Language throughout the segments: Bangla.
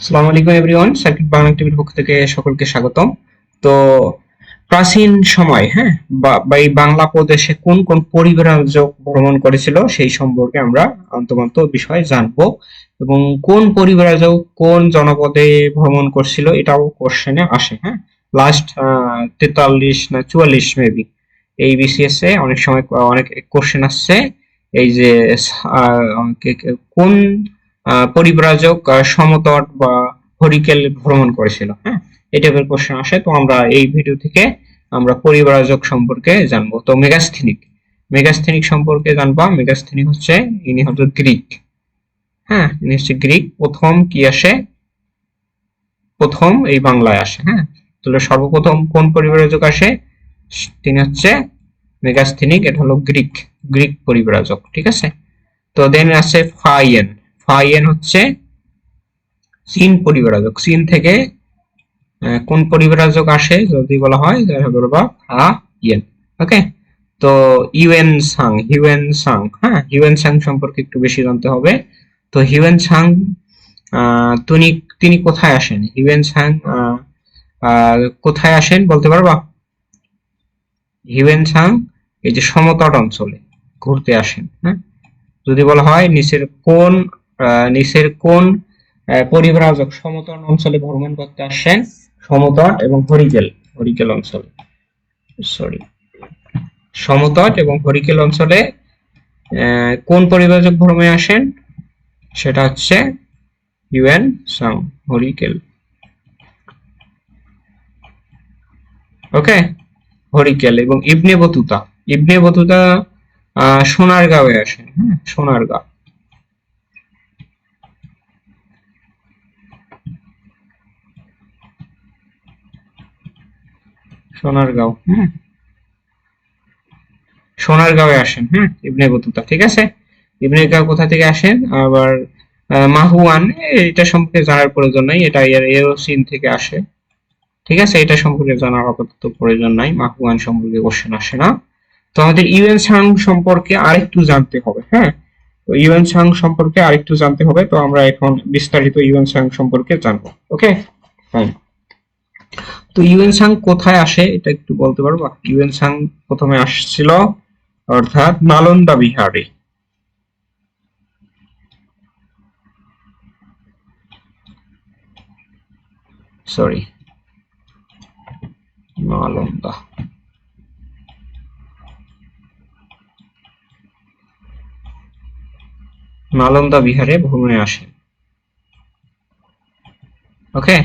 আসসালামু আলাইকুম এভরিওয়ান, সার্কিট বাংলা টিভির পক্ষ থেকে সকলকে স্বাগতম। তো, প্রাচীন সময় হ্যাঁ বা- এই বাংলা প্রদেশে কোন কোন পরিব্রাজক ভ্রমণ করেছিল সেই সম্পর্কে আমরা আন্তমান্ত বিষয় জানব এবং কোন পরিব্রাজক কোন জনপদে ভ্রমণ করছিল এটাও কোশ্চেনে আসে হ্যাঁ। লাস্ট তেতাল্লিশ না চুয়াল্লিশ মেবি এই বিসিএস এ অনেক সময়, অনেক কোশ্চেন আসছে। এই যে কোন পরিব্রাজক সমতট বা হরিকেল ভ্রমণ করেছিল হ্যাঁ? এই টাইপের কোশ্চেন আসে, তো আমরা এই ভিডিও থেকে আমরা পরিব্রাজক সম্পর্কে জানব। তো মেগাস্থেনিক মেগাস্থেনিক সম্পর্কে জানবা মেগাস্থেনিক হচ্ছে ইনি হচ্ছে গ্রিক হ্যাঁ? ইনি হচ্ছে গ্রিক। প্রথম কি আসে? প্রথম এই বাংলায় আসে হ্যাঁ? তাহলে সর্বপ্রথম কোন পরিব্রাজক আসে? তিনি হচ্ছে মেগাস্থেনিক, এটা হলো গ্রিক গ্রিক পরিব্রাজক, ঠিক আছে? তো দেন আছে ফাইয়েন ফাইয়েন হচ্ছে চীন পরিব্রাজক সিন থেকে কোন পরিব্রাজক আসে যদি বলা হয়, তাহলে বলবা ফা ইয়েন ওকে? তো ইউএন সাং, হিউএন সাং হ্যাঁ? হিউয়েন সাং সম্পর্কে একটু বেশি জানতে হবে। তো হিউয়েন সাং তিনি তিনি কোথায় আসেন? হিউয়েন সাং কোথায় আসেন বলতে পারবা? হিউয়েন সাং এই যে সমতট অঞ্চলে ঘুরতে আসেন হ্যাঁ? যদি বলা হয় নিচের কোন নিচের কোন পরিব্রাজক সমতল অঞ্চলে ভ্রমণ করতে আসেন। সমতট এবং হরিকেল হরিকেল অঞ্চলে। সরি সমতট এবং হরিকেল অঞ্চলে কোন পরিব্রাজক ভ্রমণে আসেন? সেটা হচ্ছে Hiuen Tsang, Harikela. Okay Harikela এবং ইবনে বতুতা। ইবনে বতুতা সোনারগাঁওয়ে আসেন। হ্যাঁ সোনারগাঁও। সোনারগাঁও। হ্যাঁ। সোনারগাঁওয়ে আসেন হ্যাঁ ইবনে বতুতা ঠিক আছে? ইবনে গাঁও কোথা থেকে আসেন? আবার আহ, মাহুয়ান এটা সম্পর্কে জানার প্রয়োজন নাই এটা এর এরও চীন থেকে আসে। ঠিক আছে? এটা সম্পর্কে জানার আপাতত প্রয়োজন নাই মাহুয়ান সম্পর্কে কোশ্চেন আসে না। তো আমাদের ইউএন সাং সম্পর্কে আরেকটু জানতে হবে হ্যাঁ? তো ইউএন সাং সম্পর্কে আরেকটু জানতে হবে তো আমরা এখন বিস্তারিত ইউএন সাং সম্পর্কে জানব ওকে? ফাইন তো ইউএন সাং কোথায় আসে, এটা একটু বলতে পারব? ইউএন সাং প্রথমে আসছিল অর্থাৎ নালন্দা বিহারে। সরি নালন্দা। নালন্দা বিহারে ভ্রমণে আসে। ওকে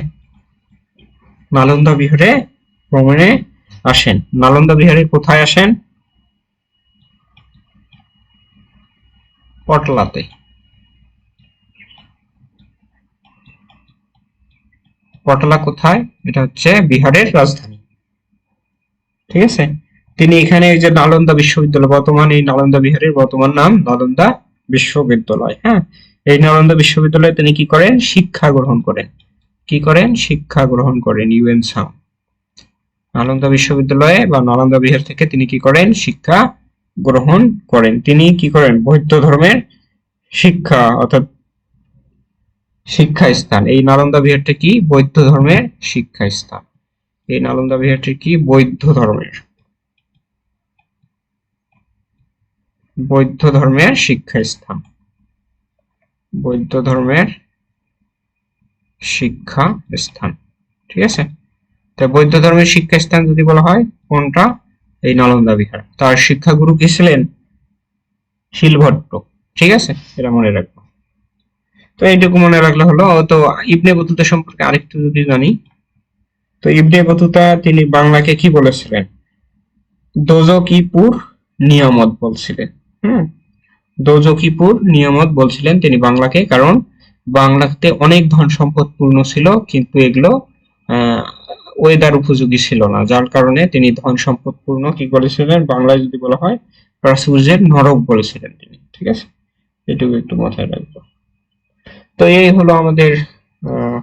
নালন্দা বিহারে ভ্রমণে আসেন। নালন্দা বিহারে কোথায় আসেন? পটলাতে। পটলা কোথায়? এটা হচ্ছে বিহারের রাজধানী। ঠিক আছে? তিনি এখানে যে নালন্দা বিশ্ববিদ্যালয়, বর্তমান এই নালন্দা বিহারের বর্তমান নাম নালন্দা বিশ্ববিদ্যালয় হ্যাঁ? এই নালন্দা বিশ্ববিদ্যালয়ে তিনি কি করেন? শিক্ষা গ্রহণ করেন। কি করেন? শিক্ষা গ্রহণ করেন, ইউএন সাং নালন্দা বিশ্ববিদ্যালয়ে বা নালন্দা বিহার থেকে তিনি কি করেন? শিক্ষা গ্রহণ করেন। তিনি কি করেন? বৌদ্ধ ধর্মের শিক্ষা, অর্থাৎ শিক্ষা স্থান এই নালন্দা বিহারটি কি? বৌদ্ধ ধর্মের শিক্ষা স্থান এই নালন্দা বিহারটি কি? বৌদ্ধ ধর্মের। বৌদ্ধ ধর্মের শিক্ষা স্থান বৌদ্ধ ধর্মের শিক্ষা স্থান, ঠিক আছে? তো বৌদ্ধ ধর্মের শিক্ষা স্থান যদি বলা হয়, কোনটা? এই নালন্দা বিহার। তার শিক্ষাগুরু কি ছিলেন? শিলভট্ট, ঠিক আছে? এটা মনে রাখব। তো এইটুকু মনে রাখলে হলো, তো ইবনে বতুতা সম্পর্কে আরেকটু যদি জানি, তো ইবনে বতুতা তিনি বাংলাকে কি বলেছিলেন? দোজকিপুর নিয়ামত বলছিলেন। হুম? দোজকিপুর নিয়ামত বলছিলেন তিনি বাংলাকে, কারণ বাংলাতে অনেক ধন সম্পদ পূর্ণ ছিল কিন্তু এগুলো ওয়েদার উপযোগী ছিল না। যার কারণে তিনি ধন সম্পদ পূর্ণ কি বলেছিলেন বাংলায় যদি বলা হয় প্রাচুর্যের নরক বলেছিলেন তিনি ঠিক আছে? এটুকু একটু মাথায় রাখব। তো এই হলো আমাদের আহ,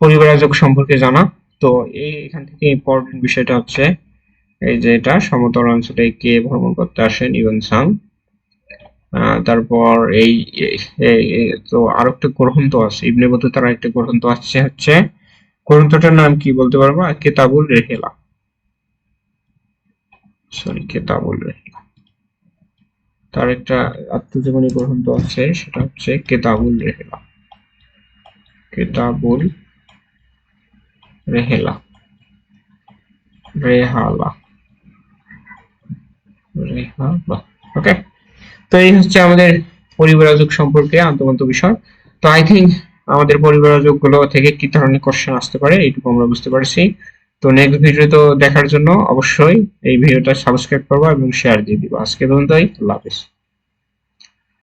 পরিবারাযোগ সম্পর্কে জানা। তো এই এখান থেকে ইম্পর্টেন্ট বিষয়টা হচ্ছে এই যে এটা সমতল অঞ্চলে কে ভ্রমণ করতে আসেন ইউএন সাং। তারপর এই তো এই- একটা গ্রন্থ আছে, ইবনে বতুতার আরেকটা গ্রন্থ আছে, হচ্ছে, গ্রন্থটার নাম কি বলতে পারবা? কেতাবুল রেহেলা। সরি কেতাবুল রেহেলা। তার একটা আত্মজীবনী গ্রন্থ আছে, সেটা হচ্ছে কেতাবুল রেহেলা। কেতাবুল রেহেলা। রেহালা। রেহালা। ওকে তো এই হচ্ছে আমাদের পরিবারযোগ সম্পর্কে আন্তঃগত বিষয়। তো আই থিঙ্ক আমাদের পরিবারাযোগগুলো থেকে কি ধরনের কোশ্চেন আসতে পারে এইটুকু আমরা বুঝতে পারছি। তো নেক্সট ভিডিও তো দেখার জন্য অবশ্যই এই ভিডিওটা সাবস্ক্রাইব করবা এবং শেয়ার দিয়ে দিবা। আজকে পর্যন্তই, আল্লাহ হাফেজ।